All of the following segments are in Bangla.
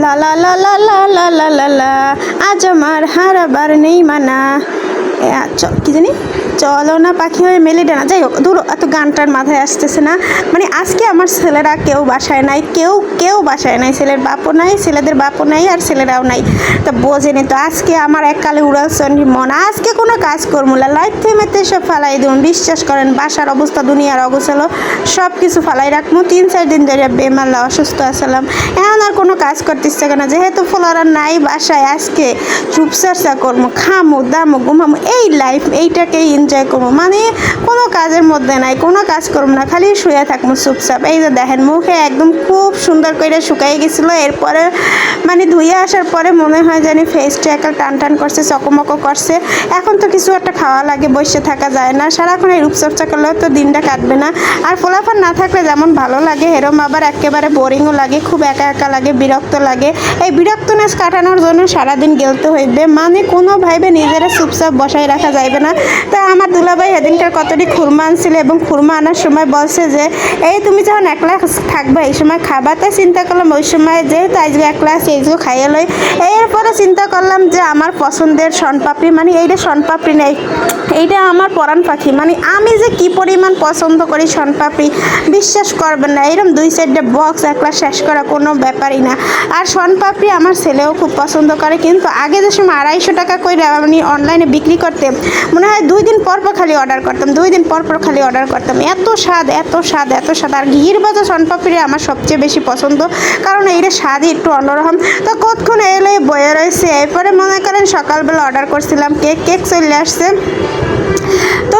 লা লা লা লা লা লা লা লা লা, আজ আমার হারাবার নেই মানা। কি জানি? চলো না পাখি হয়ে মেলে ডানা যাই হোক দূর এত গানটার মাথায় আসতেছে না। মানে আজকে আমার ছেলেরা কেউ বাসায় নাই, কেউ কেউ বাসায় নাই। ছেলের বাপও নাই, ছেলেদের বাপও নাই, আর ছেলেরাও নাই। তা বোঝেনি তো, আজকে আমার এককালে উড়াল চন্ডী মন, আজকে কোনো কাজ করব না লাইফ থেমেতে সব ফালাই দিন বিশ্বাস করেন, বাসার অবস্থা, দুনিয়ার অগোছালো সব কিছু ফালাই রাখব তিন, চার দিন ধরে বেমাল্লা অসুস্থ আসলাম এখন আর কোনো কাজ করতে ইচ্ছে করে না। যেহেতু ফলোয়ার নাই বাসায়, আজকে চুপচার্চা করব খামো, দামো, ঘুমামো। এই লাইফ এইটাকেই এনজয় করব মানে কোনো কাজের মধ্যে নাই, কোনো কাজ করব না, খালি শুয়ে থাকব চুপচাপ। এই যে দেখেন, মুখে একদম খুব সুন্দর করে শুকাই গেছিল। এরপরে মানে ধুয়ে আসার পরে মনে হয় জানি ফেসটা একটা টান টান করছে চকমকো করছে। এখন তো কিছু একটা খাওয়া লাগে, বসে থাকা যায় না। সারাক্ষণ এই রূপচর্চা করলেও তো দিনটা কাটবে না। আর ফলাফল না থাকলে যেমন ভালো লাগে, এরম আবার একেবারে বোরিংও লাগে, খুব একা একা লাগে, বিরক্ত লাগে। এই বিরক্তনেস কাটানোর জন্য সারাদিন গেলতে হইবে। মানে কোনো ভাইবে নিজেরা চুপচাপ বসায় রাখা যাইবে না। তা আমার দুলাভাই সেদিনকার কতটি খুরমা আনছিল এবং খুরমা আনার সময় বলছে যে, এই তুমি যখন একলা থাকবে, এই সময় খাবা? তাই চিন্তা করলাম, ওই সময় যেহেতু আজকে একলা আছে এইগুলো খাইয়ে লই। এরপরে চিন্তা করলাম যে, আমার পছন্দের শনপাপড়ি মানে এইটা শনপাপড়ি নেই, এইটা আমার পরাণ পাখি। মানে আমি যে কি পরিমাণ পছন্দ করি শনপাপড়ি বিশ্বাস করবেন না এরকম দুই সাইডে বক্স একলা শেষ করা কোনো ব্যাপারই না। আর শনপাপড়ি আমার ছেলেও খুব পছন্দ করে, কিন্তু আগে যে সময় আড়াইশো টাকা করে আমি অনলাইনে বিক্রি করতে মনে হয় দুই দিন পর পর খালি অর্ডার করতাম, দুই দিন পরপর পর খালি অর্ডার করতাম। এত স্বাদ এত স্বাদ এত স্বাদ। আর ঘির ভাজা সনপাপড়ি আমার সবচেয়ে বেশি পছন্দ। কারণ এইটা স্বাদই একটু অন্যরকম। তো কতক্ষণ এলে বয়ে রয়েছে? এরপরে মনে করেন সকালবেলা অর্ডার করছিলাম, কেক কেক চলে আসছে।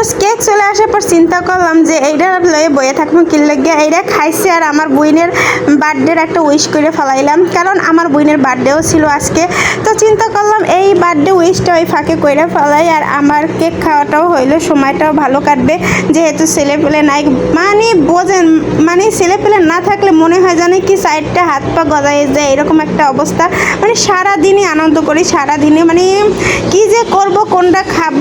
তো কেক চলে আসার পর চিন্তা করলাম যে এইটা লয়ে বয়ে থাকব কি লেগে? এইটা খাইছে আর আমার বইনের বার্থডের একটা উইশ করে ফেলাইলাম। কারণ আমার বইনের বার্থডেও ছিল আজকে। তো চিন্তা করলাম এই বার্থডে উইশটা ওই ফাঁকে করে ফেলাই আর আমার কেক খাওয়াটাও হইল, সময়টাও ভালো কাটবে। যেহেতু ছেলে পেলে নাই মানে বোঝেন মানে ছেলে পেলে না থাকলে মনে হয় জানে কি সাইডটা হাত পা গজায় যায়, এরকম একটা অবস্থা। মানে সারাদিনই আনন্দ করি, সারাদিনে মানে কি যে করব, কোনটা খাব,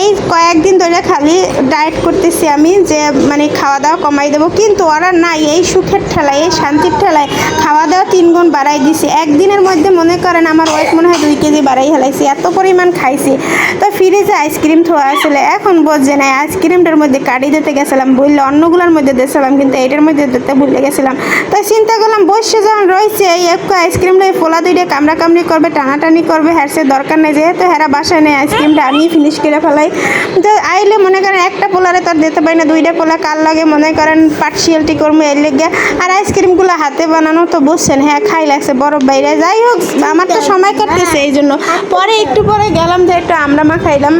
এই কয়েকদিন ধরে খালি ডায়েট করতেছি আমি যে মানে খাওয়া দাওয়া কমাই দেবো। কিন্তু ওরা নাই, এই সুখের ঠেলায়, এই শান্তির ঠেলায় খাওয়া দাওয়া তিন গুণ বাড়াই দিছি। একদিনের মধ্যে মনে করেন আমার ওয়েট মনে হয় দুই কেজি বাড়াই হেলাইছি এত পরিমাণ খাইছি। তো ফ্রিজে আইসক্রিম থোয়া আসলে, এখন বোঝে নাই আইসক্রিমটার মধ্যে কাটি দিতে গেছিলাম বললে অন্যগুলোর মধ্যে দিয়েছিলাম, কিন্তু এইটার মধ্যে দিতে ভুলে গেছিলাম। তো চিন্তা করলাম বসে যখন রয়েছে, এই একটু আইসক্রিমটা এই ফোলা দুইটা কামড়া কামড়ি করবে, টানাটানি করবে হ্যারসের দরকার নেই, যেহেতু হেরা বাসায় নেই আইসক্রিমটা আমি ফিনিশ করে ফেলাই। তো আইলে মনে করেন একটা পোলারে তো আর দিতে পারি না দুইটা পোলা কার লাগে মনে করেন পার্সিয়ালটি করব এর লেগে। আর আইসক্রিমগুলো হাতে বানানো তো বুঝছেন হ্যাঁ খাই লাগছে বরফ বাইরে। যাই হোক আমার তো সময় কাটতেছে এই জন্য পরে একটু পরে গেলাম যে একটু আমরা মা খাইলাম।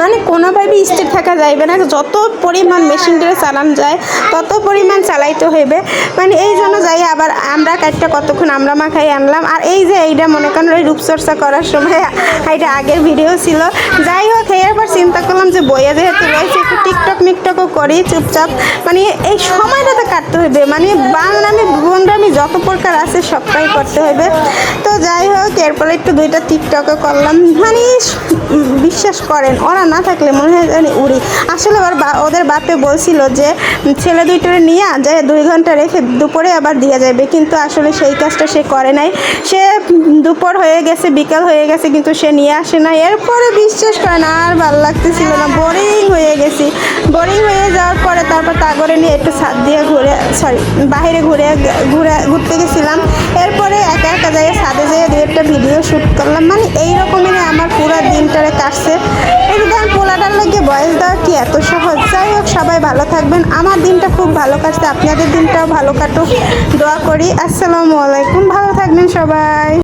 মানে কোনোভাবে স্থির থাকা যাইবে না। যত পরিমাণ মেশিন দিয়ে চালানো যায়, তত পরিমাণ চালাইতে হইবে। মানে এই জন্য যাই আবার আমরা কাটটা কতক্ষণ আমরা মাখাই আনলাম। আর এই যে এইটা মনে করেন ওই রূপচর্চা করার সময়, এটা আগের ভিডিও ছিল। যাই হোক এরপর চিন্তা করলাম যে বইয়ে যেহেতু রয়েছে, একটু টিকটক মিকটকও করি চুপচাপ। মানে এই সময়টাতে কাটতে হইবে। মানে বাংলামি ভুবনরামি যত প্রকার আছে সবটাই করতে হইবে। তো যাই হোক, এরপরে একটু দুইটা টিকটকও করলাম। মানে বিশ্বাস করেন, ওরা না থাকলে মনে হয় জানি উড়ি। আসলে ওর বা- ওদের বাপে বলছিল যে ছেলে দুইটারে নিয়ে যে দুই ঘণ্টা রেখে দুপুরে আবার দিয়ে যাবে কিন্তু আসলে সেই কাজটা সে করে নাই। সে দুপুর হয়ে গেছে, বিকাল হয়ে গেছে, কিন্তু সে নিয়ে আসে না এরপরে বিশ্বাস করে না আর ভালো লাগতেছিল না। বোরিং হয়ে গেছি। বোরিং হয়ে যাওয়ার পরে তারপর তাগরে নিয়ে একটু ছাদ দিয়ে ঘুরে সরি বাইরে ঘুরে ঘুরে, ঘুরতে গেছিলাম। এরপরে একা একা জায়গায় ছাদে যেয়ে একটা ভিডিও শ্যুট করলাম। মানে এই রকমেরই আমার পুরো দিনটারে কাটছে। দেখেন, পোলাটার লাগে বয়স দেওয়া কি এত সহজ? যাই হোক, সবাই ভালো থাকবেন। আমার দিনটা খুব ভালো কাটছে, আপনাদের দিনটাও ভালো কাটুক। দোয়া করি। আসসালামু আলাইকুম। ভালো থাকবেন সবাই।